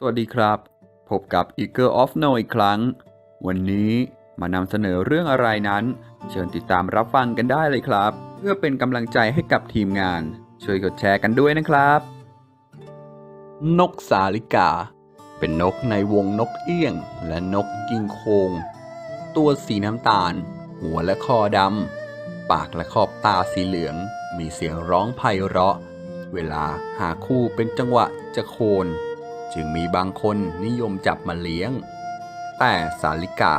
สวัสดีครับ พบกับ Eagle of No อีกครั้ง วันนี้มานำเสนอเรื่องอะไรนั้น เชิญติดตามรับฟังกันได้เลยครับ เพื่อเป็นกำลังใจให้กับทีมงาน ช่วยกดแชร์กันด้วยนะครับ นกสาลิกา เป็นนกในวงนกเอี้ยง และนกกิงโคง ตัวสีน้ำตาล หัวและคอดำปากและขอบตาสีเหลือง มีเสียงร้องไพเราะ เวลาหาคู่เป็นจังหวะจะโคน จึงมีบางคนนิยมจับมาเลี้ยง แต่สาลิกา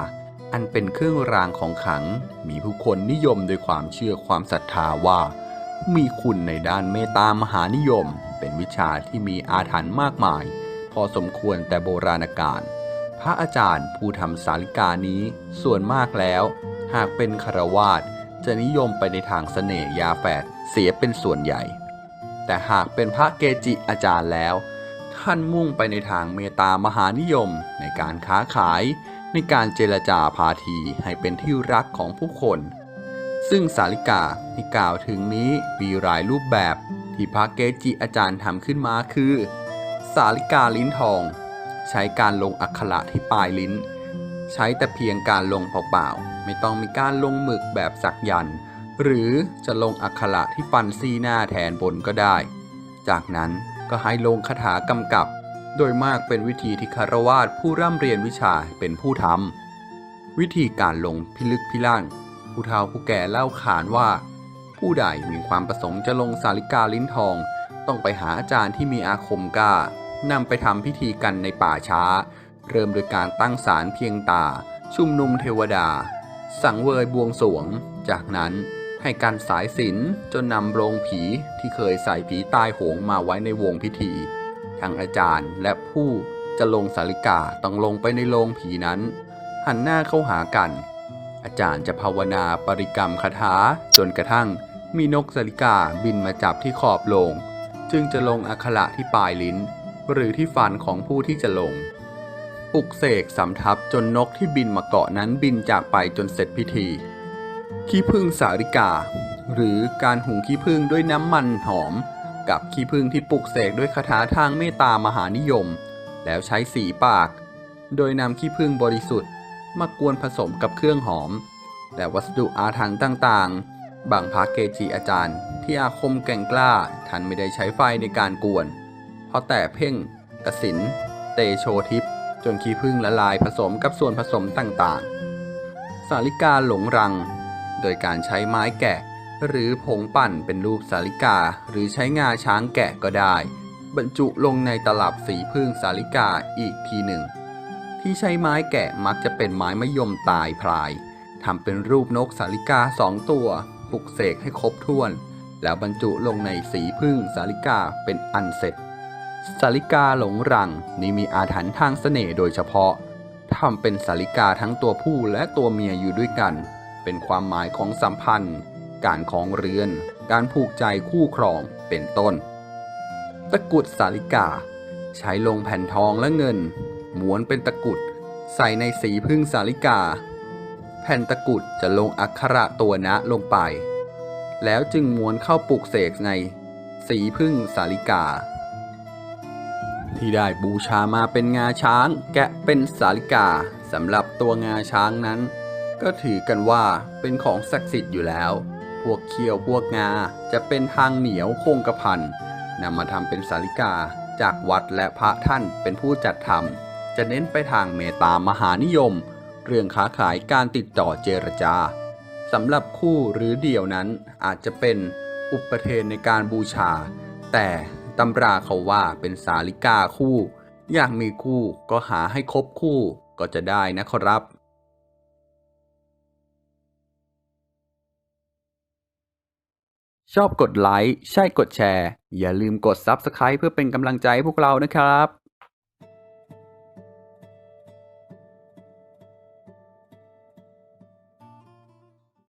อันเป็นเครื่องรางของขลัง มีผู้คนนิยมโดวยความเชื่อความศรัทธาว่า มีคุณในด้านเมตตามหานิยม เป็นวิชาที่มีอาถรรพ์มากมาย พอสมควรแต่โบราณกาลพระอาจารย์ผู้ทำสาลิกานี้ส่วนมากแล้ว หากเป็นคารวาสจะนิยมไปในทางเสน่ห์ยาแฝดเสียเป็นส่วนใหญ่ แต่หากเป็นพระเกจิอาจารย์แล้ว ท่านมุ่งไปในทางเมตตามหานิยม ในการค้าขาย ในการเจรจาพาทีให้เป็นที่รักของผู้คน ซึ่งสาลิกาที่กล่าวถึงนี้มีหลายรูปแบบที่พระเกจิอาจารย์ทำขึ้นมาคือ สาลิกาลิ้นทอง ใช้การลงอักขระที่ปลายลิ้น ใช้แต่เพียงการลงเปล่าๆไม่ต้องมีการลงหมึกแบบสักยันหรือจะลงอักขระที่ฟันซี่หน้าแทนบนก็ได้ จากนั้น ก็ให้ลงคาถากำกับ โดยมากเป็นวิธีที่คารวาสผู้ร่ำเรียนวิชาเป็นผู้ทำวิธีการลงพิลึกพิลั่นผู้เฒ่าผู้แก่เล่าขานว่า ผู้ใดมีความประสงค์จะลงสาลิกาลิ้นทอง ต้องไปหาอาจารย์ที่มีอาคมกล้านำไปทำพิธีกันในป่าช้า เริ่มโดยการตั้งศาลเพียงตา ชุมนุมเทวดา สังเวยบวงสวง จากนั้น ให้การสายสิญจนนำโรงผีที่เคยใส่ผีตายโหงมาไว้ในวงพิธีทั้งอาจารย์และผู้จะลงสาลิกาต้องลงไปในโรงผีนั้น หันหน้าเข้าหากัน อาจารย์จะภาวนาปริกรรมคาถาจนกระทั่งมีนกสาลิกาบินมาจับที่ขอบโลง จึงจะลงอักขระที่ปลายลิ้น หรือที่ฟันของผู้ที่จะลงปลุกเสกสำทับจนนกที่บินมาเกาะนั้นบินจากไปจนเสร็จพิธี ขี้ผึ้งสาริกา หรือการหุงขี้ผึ้งด้วยน้ำมันหอม กับขี้ผึ้งที่ปลุกเสกด้วยคาถาทางเมตตามหานิยม แล้วใช้สีปาก โดยนำขี้ผึ้งบริสุทธิ์ มากวนผสมกับเครื่องหอม และวัสดุอาถรรพ์ต่างๆ บางพระเกจิอาจารย์ ที่อาคมแก่งกล้าท่านไม่ได้ใช้ไฟในการกวน เพราะแต่เพ่งกสินเตโชทิพจนขี้ผึ้งละลายผสมกับส่วนผสมต่างๆ สาลิกาหลงรัง โดยการใช้ไม้แกะ หรือผงปั่นเป็นรูปสาลิกา หรือใช้งาช้างแกะก็ได้ บรรจุลงในตลับสีพึ่งสาลิกาอีกทีหนึ่ง ที่ใช้ไม้แกะมักจะเป็นไม้มะยมตายพลายทำเป็นรูปนกสาลิกาสองตัวปลุกเสกให้ครบถ้วน แล้วบรรจุลงในสีพึ่งสาลิกาเป็นอันเสร็จสาลิกาหลงรังนี่มีอาถรรพ์ทางเสน่ห์โดยเฉพาะทำเป็นสาลิกาทั้งตัวผู้และตัวเมียอยู่ด้วยกัน เป็นความหมายของสัมพันธ์ การของเรือน การผูกใจคู่ครองเป็นต้น ตะกรุดสาลิกา ใช้ลงแผ่นทองและเงิน ม้วนเป็นตะกรุด ใส่ในสีพึ่งสาลิกา แผ่นตะกรุดจะลงอักขระตัวนะลงไป แล้วจึงม้วนเข้าปลูกเสกในสีพึ่งสาลิกา ที่ได้บูชามาเป็นงาช้าง แกะเป็นสาลิกาสำหรับตัวงาช้างนั้น ก็ถือกันว่าเป็นของศักดิ์สิทธิ์อยู่แล้ว พวกเคี้ยวพวกงาจะเป็นทางเหนียวโคงกระพันนำมาทำเป็นสาลิกาจากวัดและพระท่านเป็นผู้จัดทำจะเน้นไปทางเมตตามหานิยม เรื่องค้าขายการติดต่อเจรจาสำหรับคู่หรือเดี่ยวนั้นอาจจะเป็นอุปเทนในการบูชา แต่ตำราเขาว่าเป็นสาลิกาคู่ อยากมีคู่ก็หาให้ครบคู่ก็จะได้นะครับ ชอบกดไลค์ ใช่กดแชร์ อย่าลืมกด Subscribe เพื่อเป็นกำลังใจให้พวกเรานะครับ